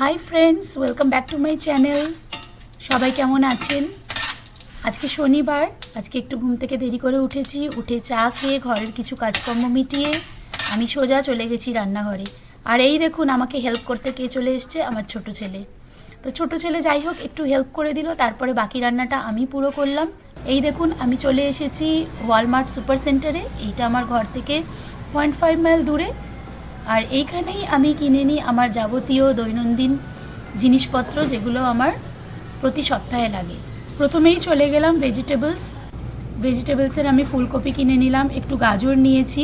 Hi friends welcome back to my channel সবাই কেমন আছেন? আজকে শনিবার, আজকে একটু ঘুম থেকে দেরি করে উঠেছি। উঠে চা খেয়ে ঘরের কিছু কাজকর্ম মিটিয়ে আমি সোজা চলে গেছি রান্নাঘরে। আর এই দেখুন, আমাকে হেল্প করতে কে চলে এসছে? আমার ছোট ছেলে। তো ছোট ছেলে যাই হোক, একটু হেল্প করে দিল, তারপরে বাকি রান্নাটা আমি পুরো করলাম। এই দেখুন, আমি চলে এসেছি ওয়ালমার্ট সুপার সেন্টারে এইটা আমার ঘর থেকে পয়েন্ট ফাইভ মাইল দূরে। আর এইখানেই আমি কিনে নিই আমার যাবতীয় দৈনন্দিন জিনিসপত্র যেগুলো আমার প্রতি সপ্তাহে লাগে। প্রথমেই চলে গেলাম ভেজিটেবলস ভেজিটেবলসের আমি ফুলকপি কিনে নিলাম, একটু গাজর নিয়েছি।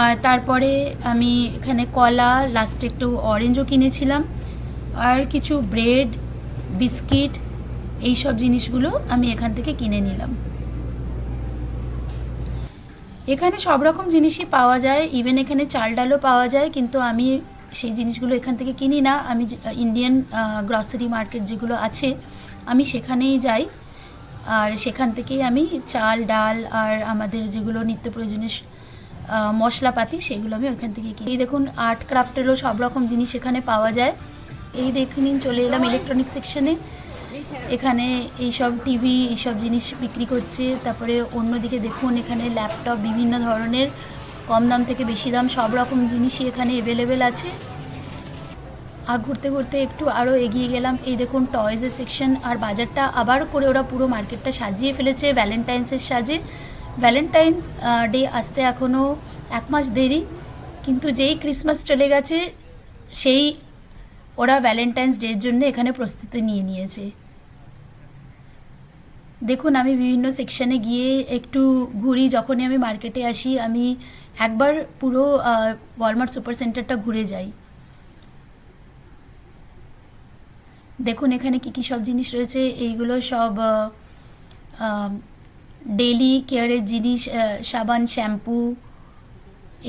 আর তারপরে আমি এখানে কলা লাস্টে একটু অরেঞ্জও কিনেছিলাম। আর কিছু ব্রেড বিস্কিট এইসব জিনিসগুলো আমি এখান থেকে কিনে নিলাম। এখানে সব রকম জিনিসই পাওয়া যায়। ইভেন এখানে চাল ডালও পাওয়া যায়, কিন্তু আমি সেই জিনিসগুলো এখান থেকে কিনি না। আমি ইন্ডিয়ান গ্রসারি মার্কেট যেগুলো আছে, আমি সেখানেই যাই। আর সেখান থেকেই আমি চাল, ডাল আর আমাদের যেগুলো নিত্য প্রয়োজনীয় মশলাপাতি, সেগুলো আমি ওখান থেকে কিনি। এই দেখুন, আর্ট, ক্রাফটেরও সব রকম জিনিস এখানে পাওয়া যায়। এই দেখে নিন, চলে এলাম ইলেকট্রনিক সেকশনে এখানে এইসব টিভি, এইসব জিনিস বিক্রি করছে। তারপরে অন্যদিকে দেখুন, এখানে ল্যাপটপ বিভিন্ন ধরনের, কম দাম থেকে বেশি দাম, সব রকম জিনিসই এখানে অ্যাভেলেবেল আছে। আর ঘুরতে ঘুরতে একটু আরও এগিয়ে গেলাম। এই দেখুন টয়েজের সেকশন আর বাজারটা আবার করে ওরা পুরো মার্কেটটা সাজিয়ে ফেলেছে ভ্যালেন্টাইন্সের সাজে। ভ্যালেন্টাইন ডে আসতে এখনও এক মাস দেরি, কিন্তু যেই ক্রিসমাস চলে গেছে, সেই ওরা ভ্যালেন্টাইন্স ডের জন্য এখানে প্রস্তুতি নিয়ে নিয়েছে। দেখুন, আমি বিভিন্ন সেকশনে গিয়ে একটু ঘুরি, যখনই আমি মার্কেটে আসি, আমি একবার পুরো ওয়ালমার্ট সুপার সেন্টারটা ঘুরে যাই। দেখুন, এখানে কি কি সব জিনিস রয়েছে, এইগুলো সব ডেলি কেয়ারের জিনিস সাবান শ্যাম্পু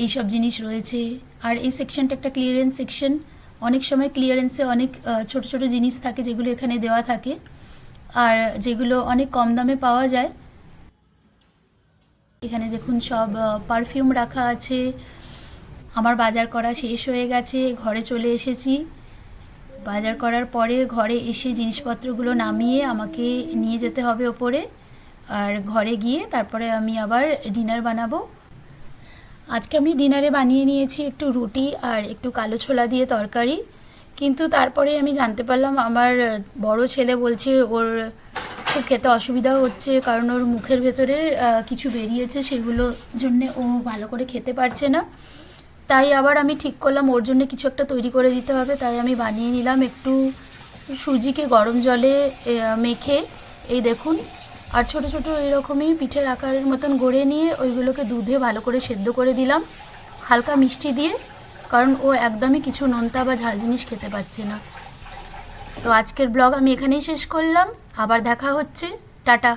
এইসব জিনিস রয়েছে। আর এই সেকশনটা একটা ক্লিয়ারেন্স সেকশন অনেক সময় ক্লিয়ারেন্সে অনেক ছোট ছোট জিনিস থাকে যেগুলো এখানে দেওয়া থাকে। আর যেগুলো অনেক কম দামে পাওয়া যায়। এখানে দেখুন সব পারফিউম রাখা আছে। আমার বাজার করা শেষ হয়ে গেছে, ঘরে চলে এসেছি। বাজার করার পরে ঘরে এসে জিনিসপত্রগুলো নামিয়ে আমাকে নিয়ে যেতে হবে ওপরে। আর ঘরে গিয়ে তারপরে আমি আবার ডিনার বানাবো। আজকে আমি ডিনারে বানিয়ে নিয়েছি একটু রুটি আর একটু কালো ছোলা দিয়ে তরকারি। কিন্তু তারপরে আমি জানতে পারলাম আমার বড় ছেলে বলছে ওর খুব খেতে অসুবিধা হচ্ছে, কারণ ওর মুখের ভেতরে কিছু বেরিয়েছে সেগুলোর জন্যে ও ভালো করে খেতে পারছে না। তাই আবার আমি ঠিক করলাম ওর জন্য কিছু একটা তৈরি করে দিতে হবে, তাই আমি বানিয়ে নিলাম একটু সুজিকে গরম জলে মেখে। এই দেখুন আর ছোট ছোট এরকমই পিঠের আকারের মতন গড়ে নিয়ে ওইগুলোকে দুধে ভালো করে সেদ্ধ করে দিলাম, হালকা মিষ্টি দিয়ে, কারণ ও একদমই কিছু নোনতা বা ঝাল জিনিস খেতে পারছে না। তো আজকের ব্লগ আমি এখানেই শেষ করলাম, আবার দেখা হচ্ছে, টাটা।